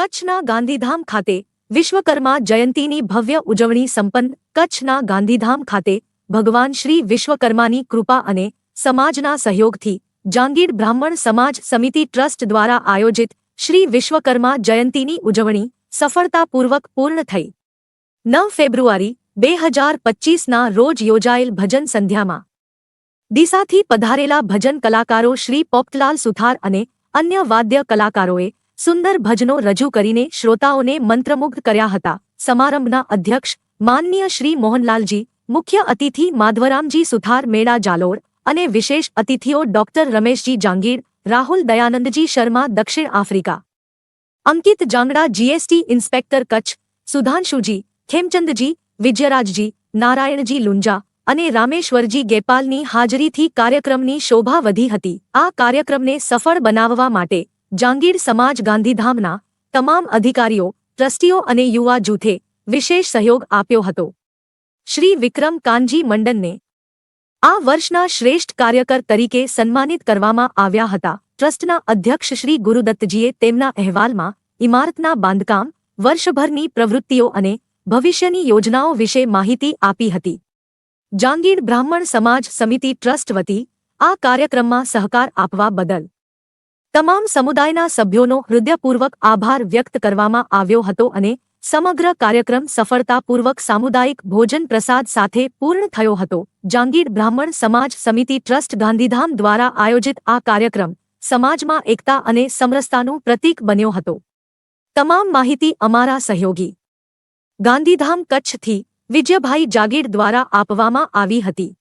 કચ્છના ગાંધીધામ ખાતે વિશ્વકર્મા જયંતીની ભવ્ય ઉજવણી સંપન્ન કચ્છના ગાંધીધામ ખાતે ભગવાન શ્રી વિશ્વકર્માની કૃપા અને સમાજના સહયોગથી જાંગીર બ્રાહ્મણ સમાજ સમિતિ ટ્રસ્ટ દ્વારા આયોજિત શ્રી વિશ્વકર્મા જયંતીની ઉજવણી સફળતાપૂર્વક પૂર્ણ થઈ. નવ ફેબ્રુઆરી, બે હજાર પચ્ચીસના રોજ યોજાયેલ ભજન સંધ્યામાં ડીસાથી પધારેલા ભજન કલાકારો શ્રી પોપતલાલ સુથાર અને અન્ય વાદ્ય કલાકારોએ સુંદર ભજનો રજૂ કરીને શ્રોતાઓને મંત્રમુગ્ધ કર્યા હતા. સમારંભના અધ્યક્ષ માનનીય શ્રી મોહનલાલજી, મુખ્ય અતિથિ માધવરામજી સુથાર મેળા જાલોર અને વિશેષ અતિથિઓ ડોક્ટર રમેશજી જાંગીર, રાહુલ દયાનંદજી શર્મા દક્ષિણ Africa. Ankit Jangra GST inspector Kutch, Sudhanshuji, Khemchandji, Vijayrajji, Narayanji Lunja અને રામેશ્વરજી ગેપાલની હાજરીથી કાર્યક્રમની શોભા વધી હતી. આ કાર્યક્રમને સફળ બનાવવા માટે જાંગીર સમાજ ગાંધીધામના તમામ અધિકારીઓ, ટ્રસ્ટીઓ અને યુવા જૂથે વિશેષ સહયોગ આપ્યો હતો. શ્રી વિક્રમ કાનજી મંડનને આ વર્ષના શ્રેષ્ઠ કાર્યકર તરીકે સન્માનિત કરવામાં આવ્યા હતા. ટ્રસ્ટના અધ્યક્ષ શ્રી ગુરુદત્તજીએ તેમના અહેવાલમાં ઇમારતના બાંધકામ, વર્ષભરની પ્રવૃત્તિઓ અને ભવિષ્યની યોજનાઓ વિશે માહિતી આપી હતી. જાંગીર બ્રાહ્મણ સમાજ સમિતિ ટ્રસ્ટ વતી આ કાર્યક્રમમાં સહકાર આપવા બદલ તમામ સમુદાયના સભ્યોનો હૃદયપૂર્વક આભાર વ્યક્ત કરવામાં આવ્યો હતો અને સમગ્ર કાર્યક્રમ સફળતાપૂર્વક સામુદાયિક ભોજન પ્રસાદ સાથે પૂર્ણ થયો હતો. જાંગીર બ્રાહ્મણ સમાજ સમિતિ ટ્રસ્ટ ગાંધીધામ દ્વારા આયોજિત આ કાર્યક્રમ સમાજમાં એકતા અને સમરસતાનું પ્રતીક બન્યો હતો. તમામ માહિતી અમારા સહયોગી. ગાંધીધામ કચ્છથી વિજયભાઈ જાગીર દ્વારા આપવામાં આવી હતી.